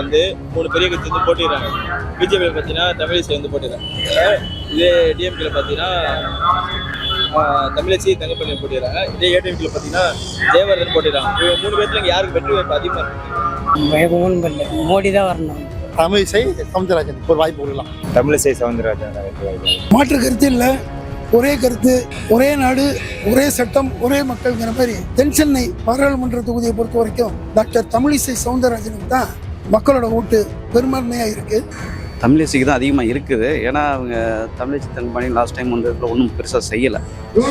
வந்து மூணு பெரிய கட்சி வந்து போட்டிடுறாங்க பிஜேபியில் பார்த்தீங்கன்னா தமிழிசை வந்து போட்டிடுறாங்க இதே டிஎம்கேல பார்த்தீங்கன்னா தமிழச்சி தங்கப்பள்ளி போட்டிடுறாங்க இதே ஏடிஎம்கேல பார்த்தீங்கன்னா ஜெயவர்தன் போட்டிடுறாங்க இவங்க மூணு பேர்த்துல யாருக்கு வெற்றி வாய்ப்பு அதிகமாக இருக்கு? மோடி தான் வரணும். தமிழிசை சவுந்தரராஜன் ஒரு வாய்ப்பு கொடுக்கலாம். தமிழிசை சவுந்தரராஜன் மாற்று கருத்து இல்லை. ஒரே கருத்து ஒரே நாடு ஒரே சட்டம் ஒரே மக்கள்ங்கிற மாதிரி தென் சென்னை பாராளுமன்ற தொகுதியை பொறுத்த வரைக்கும் டாக்டர் தமிழிசை சவுந்தரராஜனுக்கு தான் மக்களோட ஓட்டு பெரும்பான்மையாக இருக்குது தமிழிசைக்கு தான் அதிகமாக இருக்குது. ஏன்னா அவங்க தமிழிசை தன்பாணி லாஸ்ட் டைம் வந்து இதில் ஒன்றும் பெருசாக செய்யலை.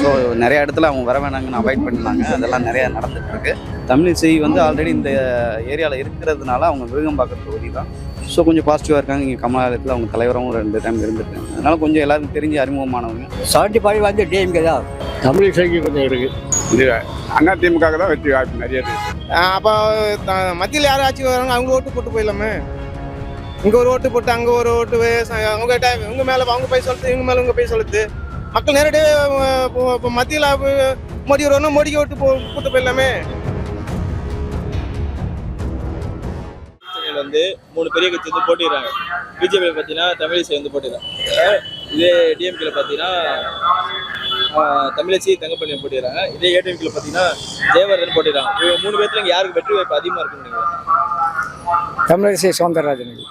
ஸோ நிறைய இடத்துல அவங்க வர வேணாங்கன்னு அவாய்ட் பண்ணாங்க அதெல்லாம் நிறையா நடந்துட்டு இருக்கு. தமிழிசை வந்து ஆல்ரெடி இந்த ஏரியாவில் இருக்கிறதுனால அவங்க விருகம்பாக்கம் தொகுதி தான். ஸோ கொஞ்சம் பாசிட்டிவாக இருக்காங்க. இங்கே கமலாலயத்தில் அவங்க தலைவரும் ரெண்டு டைம் இருந்திருக்காங்க அதனால கொஞ்சம் எல்லாருக்கும் தெரிஞ்சு அறிமுகமானவங்க. செவன்டி ஃபைவ் வந்து டிஎம்கே தான். தமிழிசைக்கு கொஞ்சம் இருக்கு. இது அண்ணா திமுக தான் வெற்றி வாய்ப்பு நிறைய இருக்கு. அப்போ மத்தியில் யார் ஆட்சி வராங்க அவங்க ஓட்டு போட்டு போயிடலாமே. இங்கே ஒரு ஓட்டு போட்டு அங்கே ஒரு ஓட்டு அவங்க டைம் இவங்க மேலே அவங்க போய் சொல்லுது இவங்க மேலே இவங்க போய் சொல்லுது மக்கள் நேரடியாக இப்போ மத்தியில் மோடி வரணும் மோடிக்கு ஓட்டு போ போட்டு போயிடலாமே. வந்து மூணு பெரிய கட்சி வந்து போட்டிடுறாங்க பிஜேபியில் பார்த்தீங்கன்னா தமிழிசை வந்து போட்டிடுறாங்க இதே டிஎம்கேல பார்த்தீங்கன்னா தமிழச்சி தங்கப்பள்ளி போட்டிடுறாங்க இதே ஏடிஎம்கேல பார்த்தீங்கன்னா ஜெயவர்தன் போட்டிடுறாங்க இவங்க மூணு பேர்த்துல இங்க யாருக்கு வெற்றி வாய்ப்பு அதிகமாக இருக்குன்னு நினைக்கிறேன் தமிழிசை சவுந்தரராஜனுக்கு.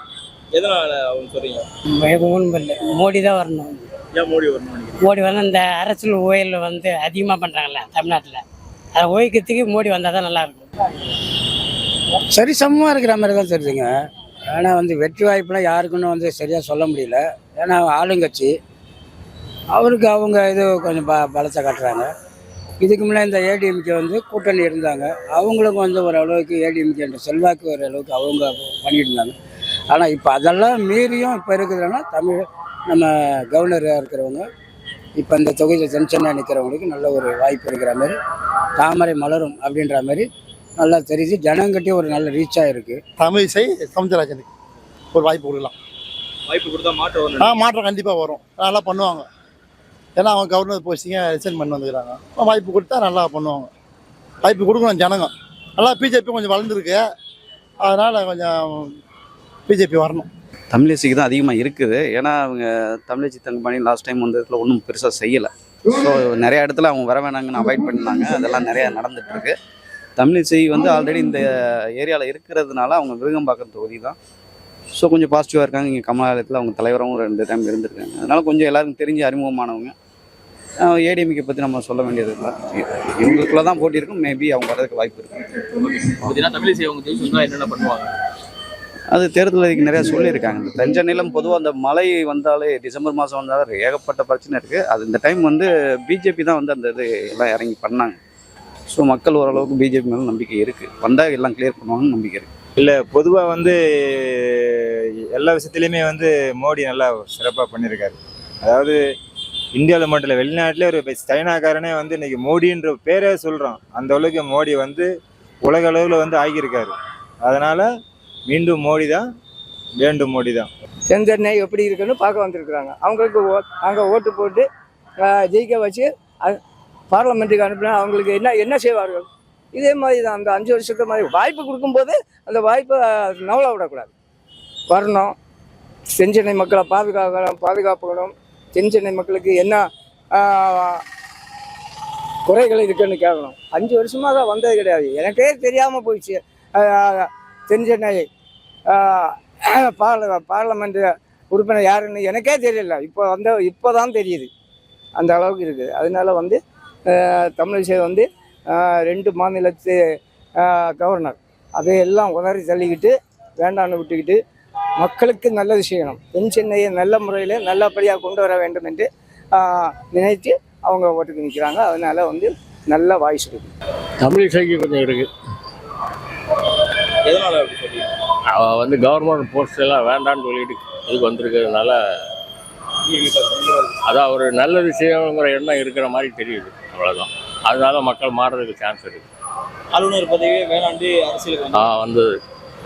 எதனால அவங்க சொல்றீங்க? ஒன்றும் இல்லை மோடி தான் வரணும். ஏன் மோடி வரணும்னு நினைக்கிறீங்க? மோடி வந்து இந்த அரசியல் ஊழல் வந்து அதிகமாக பண்ணுறாங்கல்ல தமிழ்நாட்டில். அதை ஒழிக்கிறதுக்கு மோடி வந்தால் தான் நல்லாயிருக்கும் சரி சமமாக இருக்கிற மாதிரி தான் தெரியுதுங்க ஆனால் வந்து வெற்றி வாய்ப்புலாம் யாருக்குன்னு வந்து சரியாக சொல்ல முடியல. ஏன்னா ஆளுங்கட்சி அவருக்கு அவங்க இது கொஞ்சம் ப பலத்தை காட்டுறாங்க. இதுக்கு முன்னே இந்த ஏடிஎம்கே வந்து கூட்டணி இருந்தாங்க. அவங்களுக்கும் வந்து ஓரளவுக்கு ஏடிஎம்கேன்ற செல்வாக்கு ஒரு அளவுக்கு அவங்க பண்ணிட்டு இருந்தாங்க. ஆனால் இப்போ அதெல்லாம் மீறியும் இப்போ இருக்குதுன்னா தமிழ் நம்ம கவர்னராக இருக்கிறவங்க இப்போ இந்த தொகுதியில் சென்னை நிற்கிறவங்களுக்கு நல்ல ஒரு வாய்ப்பு இருக்கிற மாதிரி தாமரை மலரும் அப்படின்ற மாதிரி நல்லா தெரியுது ஜனங்கிட்டே ஒரு நல்ல ரீச்சாக இருக்குது தமிழிசை சவுந்தரராஜனுக்கு ஒரு வாய்ப்பு கொடுக்கலாம். வாய்ப்பு கொடுத்தா மாற்றம் வரணும் ஆ மாற்றம் கண்டிப்பாக வரும். நல்லா பண்ணுவாங்க. ஏன்னா அவங்க கவர்னர் போஸ்டிங்க ரிசைன் பண்ணி வந்துக்கிறாங்க. வாய்ப்பு கொடுத்தா நல்லா பண்ணுவாங்க. வாய்ப்பு கொடுக்கணும் ஜனங்க. நல்லா பிஜேபி கொஞ்சம் வளர்ந்துருக்கு. அதனால் கொஞ்சம் பிஜேபி வரணும். தமிழிசைக்கு தான் அதிகமாக இருக்குது. ஏன்னா அவங்க தமிழிசை தன்பாணி லாஸ்ட் டைம் வந்து இதில் ஒன்றும் பெருசாக செய்யலை. ஸோ நிறைய இடத்துல அவங்க வர வேணாங்கன்னு அவாய்ட் பண்ணாங்க. அதெல்லாம் நிறையா நடந்துட்டு இருக்கு. தமிழிசை வந்து ஆல்ரெடி இந்த ஏரியாவில் இருக்கிறதுனால அவங்க விருகம்பாக்கம் தொகுதி தான். ஸோ கொஞ்சம் பாசிட்டிவாக இருக்காங்க. இங்கே கமலாலயத்தில் அவங்க தலைவரும் ரெண்டு டைம் இருந்திருக்காங்க. அதனால கொஞ்சம் எல்லாருக்கும் தெரிஞ்சு அறிமுகமானவங்க. ஏடிஎம்கே பற்றி நம்ம சொல்ல வேண்டியது இல்லை. இவங்களுக்குள்ள தான் போட்டி இருக்கும் மேபி அவங்க வரதுக்கு வாய்ப்பு இருக்குது பார்த்தீங்கன்னா தமிழிசை அவங்க என்னென்ன பண்ணுவாங்க? அது தேர்தல் அறிக்கை நிறையா சொல்லியிருக்காங்க. இந்த தஞ்சை நிலம் பொதுவாக அந்த மழை வந்தாலே டிசம்பர் மாதம் வந்தாலும் ஏகப்பட்ட பிரச்சனை இருக்குது அது இந்த டைம் வந்து பிஜேபி தான் வந்து அந்த இது எல்லாம் இறங்கி பண்ணாங்க. ஸோ மக்கள் ஓரளவுக்கு பிஜேபி மேலே நம்பிக்கை இருக்குது வந்தால் எல்லாம் கிளியர் பண்ணுவாங்கன்னு நம்பிக்கை இருக்குது இல்லை பொதுவாக வந்து எல்லா விஷயத்துலையுமே வந்து மோடி நல்லா சிறப்பாக பண்ணியிருக்காரு. அதாவது இந்தியாவில் மட்டும் இல்லை வெளிநாட்டிலே ஒரு சைனாக்காரனே வந்து இன்றைக்கி மோடின்ற பேரே சொல்கிறோம் அந்த அளவுக்கு மோடி வந்து உலக அளவில் வந்து ஆகியிருக்காரு. அதனால் மீண்டும் மோடி தான் வேண்டும் மோடி தான் செஞ்சென்னை எப்படி இருக்குன்னு பார்க்க வந்திருக்கிறாங்க. அவங்களுக்கு அங்கே ஓட்டு போட்டு ஜெயிக்க வச்சு அது பார்லமெண்ட்டுக்கு அனுப்பினா அவங்களுக்கு என்ன என்ன செய்வார்கள்? இதே மாதிரி தான் அந்த அஞ்சு வருஷத்து மாதிரி வாய்ப்பு கொடுக்கும்போது அந்த வாய்ப்பை நவல விடக்கூடாது. வரணும். தென்சென்னை மக்களை பாதுகாக்கணும் பாதுகாப்புக்கணும். தென்சென்னை மக்களுக்கு என்ன குறைகள் இருக்குன்னு கேட்கணும். அஞ்சு வருஷமாக தான் வந்தது கிடையாது. எனக்கே தெரியாமல் போயிடுச்சு. தென்சென்னை பார்ல பார்லமெண்ட் உறுப்பினர் யாருன்னு எனக்கே தெரியல. இப்போ வந்து இப்போ தான் தெரியுது. அந்த அளவுக்கு இருக்குது. அதனால வந்து தமிழிசை வந்து ரெண்டு மாநிலத்து கவர்னர். அதையெல்லாம் உதறி தள்ளிக்கிட்டு வேண்டான்னு விட்டுக்கிட்டு மக்களுக்கு நல்லது செய்யணும். தென் சென்னையை நல்ல முறையில் நல்லபடியாக கொண்டு வர வேண்டும் என்று நினைத்து அவங்க ஓட்டுக்கு நிற்கிறாங்க அதனால வந்து நல்ல வாய்ஸ் இருக்குது தமிழிசைக்கு கொஞ்சம் இருக்குது எதனால அப்படி சொல்றீங்க? அவ வந்து கவர்மெண்ட் போஸ்ட் எல்லாம் வேண்டாம்னு சொல்லிட்டு இதுக்கு வந்திருக்கிறதுனால அதான் ஒரு நல்ல விஷயங்கிற எண்ணம் இருக்கிற மாதிரி தெரியுது. அவ்வளோதான் அதனால மக்கள் மாறுறதுக்கு சான்ஸ் இருக்கு. ஆளுநர் பதவியே வேணாண்டு அரசியலுக்கு ஆ. வந்தது.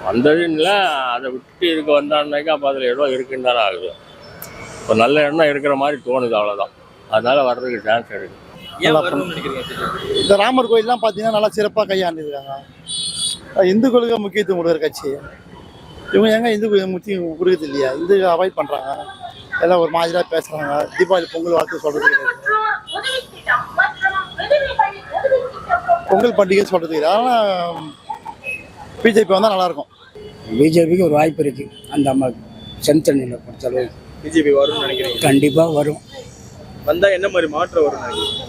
வந்ததுன்னு இல்லை அதை விட்டு இதுக்கு வந்தான்னாக்கா அப்போ அதில் ஏதோ இருக்குன்னு தானே ஆகுது. இப்போ நல்ல எண்ணம் இருக்கிற மாதிரி தோணுது அவ்வளோதான் அதனால வர்றதுக்கு சான்ஸ் இருக்கு? இந்த ராமர் கோயிலெலாம் பார்த்தீங்கன்னா நல்லா சிறப்பாக கையாண்டுருக்காங்க. இந்துக்களுக்கு முக்கியத்துவம் கொடுக்குற கட்சி. இவங்க எங்க இந்து முஸ்லீம் கொடுக்குறது இல்லையா இந்து அவாய்ட் பண்றாங்க. எல்லாம் ஒரு மாதிரியா பேசுறாங்க. தீபாவளி பொங்கல் வாழ்த்து சொல்றது கிடையாது. பொங்கல் பண்டிகை சொல்றது கிடையாது. அதனால பிஜேபி வந்தா நல்லா இருக்கும் பிஜேபிக்கு ஒரு வாய்ப்பு இருக்குது அந்த அம்மாவுக்கு சென்தண்ணியில் பொறுத்தளவு பிஜேபி வரும்னு நினைக்கிறீங்க? கண்டிப்பாக வரும். வந்தால் என்ன மாதிரி மாற்றம் வரும்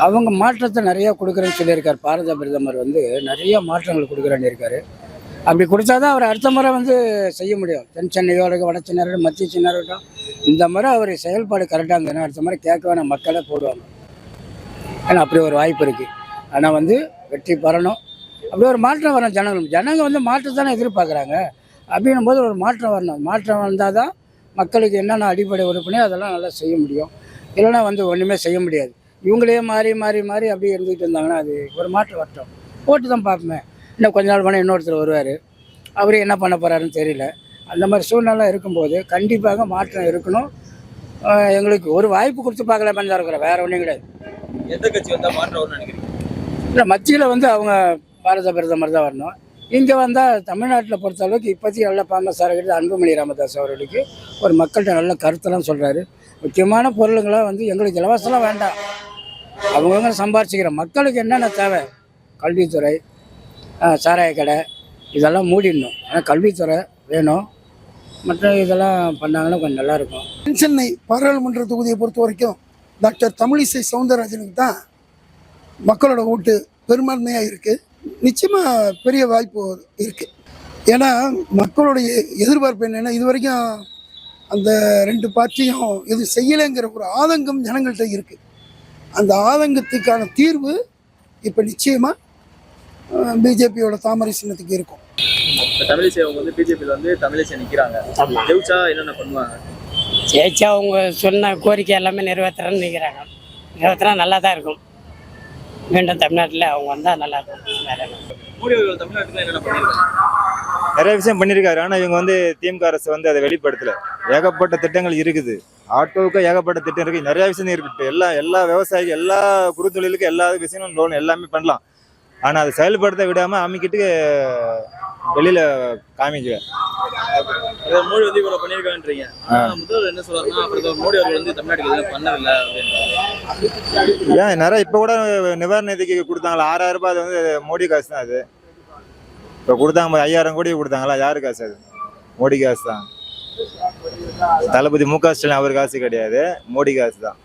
அவங்க மாற்றத்தை நிறையா கொடுக்குறேன்னு சொல்லியிருக்கார். பாரத பிரதமர் வந்து நிறைய மாற்றங்கள் கொடுக்குறேன்னு இருக்காரு. அப்படி கொடுத்தா தான் அவர் அடுத்த முறை வந்து செய்ய முடியும். தென் சென்னையோ அல்லது வட சென்னையோ மத்திய சென்னையோ இந்த முறை அவர் செயல்பாடு கரெக்டாக இருந்ததுன்னா அடுத்த முறை கேட்க வேணாம். மக்களே போடுவாங்க. ஏன்னா அப்படி ஒரு வாய்ப்பு இருக்குது ஆனால் வந்து வெற்றி பெறணும். அப்படி ஒரு மாற்றம் வரணும் ஜனங்கள். ஜனங்கள் வந்து மாற்றத்தானே எதிர்பார்க்குறாங்க. அப்படின்னும் போது ஒரு மாற்றம் வரணும். மாற்றம் வந்தால் தான் மக்களுக்கு என்னென்ன அடிப்படை உறுப்பினோ அதெல்லாம் நல்லா செய்ய முடியும். இல்லைன்னா வந்து ஒன்றுமே செய்ய முடியாது. இவங்களே மாறி மாறி மாறி அப்படியே இருந்துகிட்டு இருந்தாங்கன்னா அது ஒரு மாற்றம் வரட்டும் போட்டு தான் பார்ப்போமே. இன்னும் கொஞ்ச நாள் போனால் இன்னொருத்தர் வருவார். அவர் என்ன பண்ண போகிறாருன்னு தெரியல. அந்த மாதிரி சூழ்நிலை இருக்கும்போது கண்டிப்பாக மாற்றம் இருக்கணும். எங்களுக்கு ஒரு வாய்ப்பு கொடுத்து பார்க்கலாமே தான் இருக்கிறோம். வேற ஒன்றும் கிடையாது. எந்த கட்சி வந்தா மாற்றம் வரும்னு நினைக்கிறீங்க? இல்லை மத்தியில் வந்து அவங்க பாரத பிரதமர் தான் வரணும். இங்கே வந்தால் தமிழ்நாட்டில் பொறுத்த அளவுக்கு இப்போதைக்கு நல்ல ஃபேமஸாக இருக்கிறது அன்புமணி ராமதாஸ் அவர்களுக்கு. ஒரு மக்கள்கிட்ட நல்ல கருத்தெல்லாம் சொல்கிறாரு முக்கியமான பொருளுங்களாம் வந்து எங்களுக்கு இலவசம்லாம் வேண்டாம். அவங்கவுங்க சம்பாரிச்சிக்கிற மக்களுக்கு என்னென்ன தேவை? கல்வித்துறை சாராய கடை இதெல்லாம் மூடிடணும். ஆனால் கல்வித்துறை வேணும். மற்ற இதெல்லாம் பண்ணாங்கன்னா கொஞ்சம் நல்லாயிருக்கும். சென்னை பாராளுமன்ற தொகுதியை பொறுத்த வரைக்கும் டாக்டர் தமிழிசை சவுந்தரராஜனுக்கு தான் மக்களோட ஓட்டு பெரும்பான்மையாக இருக்குது நிச்சயமாக பெரிய வாய்ப்பு இருக்குது ஏன்னா மக்களுடைய எதிர்பார்ப்பு என்னென்னா இது வரைக்கும் அந்த ரெண்டு பார்ட்டியும் இது செய்யலைங்கிற ஒரு ஆதங்கம் ஜனங்கள்கிட்ட இருக்குது அந்த ஆதங்கத்துக்கான தீர்வு இப்போ நிச்சயமாக பிஜேபியோட தாமரை சின்னத்துக்கு இருக்கும். இப்ப தமிழிசை அவங்க வந்து பிஜேபியில் வந்து தமிழிசை நிக்கிறாங்க. ஆமாம் ஜெயிச்சா என்னென்ன பண்ணுவாங்க? ஜெயிச்சா அவங்க சொன்ன கோரிக்கை எல்லாமே நிறைவேற்றுறேன்னு நிற்கிறாங்க நிறைவேற்றினா நல்லா தான் இருக்கும். மீண்டும் தமிழ்நாட்டில் அவங்க வந்தால் நல்லா இருக்கும் வேற நிறைய விஷயம் பண்ணியிருக்காரு. ஆனால் இவங்க வந்து திமுக அரசு வந்து அதை வெளிப்படுத்தல. ஏகப்பட்ட திட்டங்கள் இருக்குது. ஆட்டோவுக்கு ஏகப்பட்ட திட்டம் இருக்கு. நிறைய விஷயம் இருக்கு. எல்லா எல்லா விவசாயிகள் எல்லா குறுத்தொழிலுக்கும் எல்லா விஷயமும் லோன் எல்லாமே பண்ணலாம். ஆனால் அதை செயல்படுத்த விடாம அமைக்கிட்டு வெளியில காமிக்கல இதை மோடி வந்து இவ்வளவு பண்ணிருக்கான்றீங்க ஆனா முதல்வர் என்ன சொல்றாருன்னா பிரதமர் மோடி அவர்கள் வந்து தமிழ்நாட்டுக்கு எதுவும் பண்ணவில்லை அப்படின்னு ஏன் நிறைய இப்போ கூட நிவாரண நிதிக்கு கொடுத்தாங்களா? ஆறாயிரம் ரூபாய் அது வந்து மோடி காசு தான் அது. இப்போ கொடுத்தாங்க ஐயாயிரம் கோடி கொடுத்தாங்களா? யாரு காசு அது? மோடி காசு தான். தளபதி மு க ஸ்டாலின் அவர் காசு கிடையாது. மோடி காசு தான்.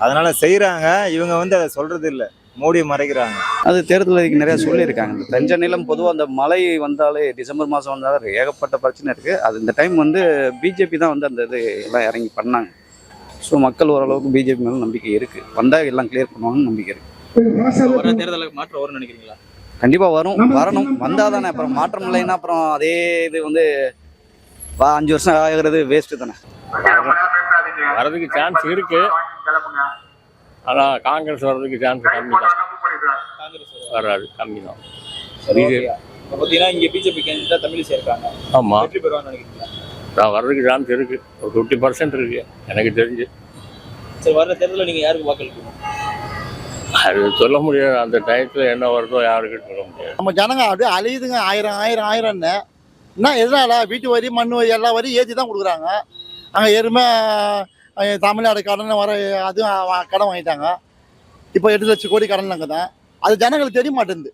அதனால செய்றாங்க. இவங்க வந்து அதை சொல்றது இல்லை மோடி மறைக்கிறாங்க. அது தேர்தல் அறிக்கை நிறைய சொல்லியிருக்காங்க. தஞ்சை நிலம் பொதுவாக அந்த மழை வந்தாலே டிசம்பர் மாதம் வந்தாலே ஏகப்பட்ட பிரச்சனை இருக்குது அது இந்த டைம் வந்து பிஜேபி தான் வந்து அந்த இது எல்லாம் இறங்கி பண்ணாங்க. ஸோ மக்கள் ஓரளவுக்கு பிஜேபி மேலே நம்பிக்கை இருக்குது வந்தால் எல்லாம் கிளியர் பண்ணுவாங்கன்னு நம்பிக்கை இருக்குது தேர்தலுக்கு மாற்றம் வரும்னு நினைக்கிறீங்களா? கண்டிப்பாக வரும். வரணும். வந்தால் தானே. அப்புறம் மாற்றம் இல்லைன்னா அப்புறம் அதே இது வந்து வா அஞ்சு வருஷம் ஆகிறது வேஸ்ட்டு தானே. வர்றதுக்கு சான்ஸ் இருக்கு. ஆனா காங்கிரஸ் வர்றதுக்கு சான்ஸ் கம்மி தான். வராது கம்மி தான் பாத்தீங்கன்னா இங்க பிஜேபி கேண்டிடேட்டா தமிழிசை இருக்காங்க ஆமா. வெற்றி பெறுவான்னு நினைக்கிறீங்களா? நான் வர்றதுக்கு சான்ஸ் இருக்கு. ஒரு ஃபிஃப்டி பர்சன்ட் இருக்கு. எனக்கு தெரிஞ்சு. சரி வர தேர்தலில் நீங்க யாருக்கு வாக்களிக்கணும்? அது சொல்ல முடியாது. அந்த டயத்துல என்ன வருதோ யாருக்கும் சொல்ல முடியாது. நம்ம ஜனங்க அப்படியே அழியுதுங்க. ஆயிரம் ஆயிரம் ஆயிரம்னு. என்ன எதனால? வீட்டு வரி மண் வரி எல்லா வரியும் ஏற்றி தான் கொடுக்குறாங்க. அங்கே எருமை தமிழ்நாடு கடன் வர அதுவும் கடன் வாங்கிட்டாங்க. இப்போ எட்டு லட்சம் கோடி கடன் அங்கே தான். அது ஜனங்களுக்கு தெரிய மாட்டேங்குது.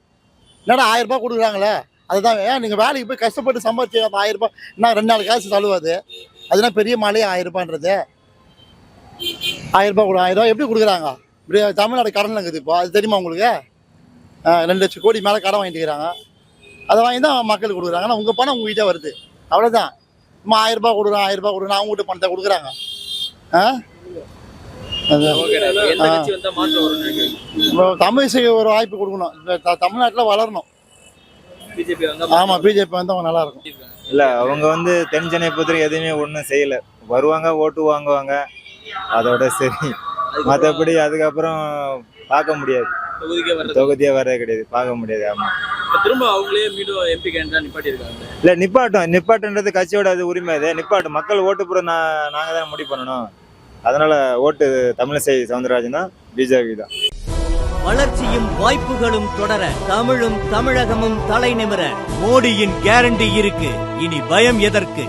என்னடா ஆயிரம் ரூபாய் கொடுக்குறாங்களே? அதுதான் ஏன் நீங்கள் வேலைக்கு போய் கஷ்டப்பட்டு சம்பாதிச்சு அந்த ஆயிரம் ரூபாய் என்ன ரெண்டு நாலு காசு செலவாது அதுனா பெரிய மாலையே ஆயிரம் ரூபான்றது. ஆயிரம் ரூபாய் கொடு ஆயிரம் ரூபாய் எப்படி கொடுக்குறாங்க? இப்படி தமிழ்நாடு கடன் இருக்குது இப்போ. அது தெரியுமா உங்களுக்கு? ரெண்டு லட்சம் கோடி மேலே கடன் வாங்கிட்டு இருக்கிறாங்க. அதை வாங்கி தான் மக்களுக்கு கொடுக்குறாங்க. ஆனால் உங்கள் பணம் உங்கள் வருது. அவ்வளோதான் சும்மா ஆயிரம் ரூபாய் கொடுக்குறோம் ஆயிரம் ரூபாய் கொடுக்குறோம் அவங்க வீட்டு பணத்தை கொடுக்குறாங்க. தமிழிசைக்கு ஒரு வாய்ப்பு கொடுக்கணும். இந்த த- தமிழ்நாட்டுல வளரணும். ஆமா பிஜேபி வந்து அவங்க நல்லா இருக்கும். இல்ல அவங்க வந்து தென் சென்னை பொறுத்தவரைக்கும் எதுவுமே ஒன்றும் செய்யல. வருவாங்க ஓட்டு வாங்குவாங்க. அதோட சரி. மற்றபடி அதுக்கப்புறம் பார்க்க முடியாது. தொகுதியே வர்றது கிடையாது. பார்க்க முடியாது ஆமா. திரும்ப அவங்களே மீண்டும் எம்பி கேண்டிடேட் நிப்பாட்டி இருக்காங்க இல்ல நிப்பாட்டும். நிப்பாட்டுன்றது கட்சியோட அது உரிமை அது. நிப்பாட்டும். மக்கள் ஓட்டு போட நான் நாங்க தான் முடிவு பண்ணணும். அதனால ஓட்டு தமிழிசை சவுந்தரராஜன் தான் பிஜேபி தான். வளர்ச்சியும் வாய்ப்புகளும் தொடர தமிழும் தமிழகமும் தலை நிமிர மோடியின் கேரண்டி இருக்கு. இனி பயம் எதற்கு?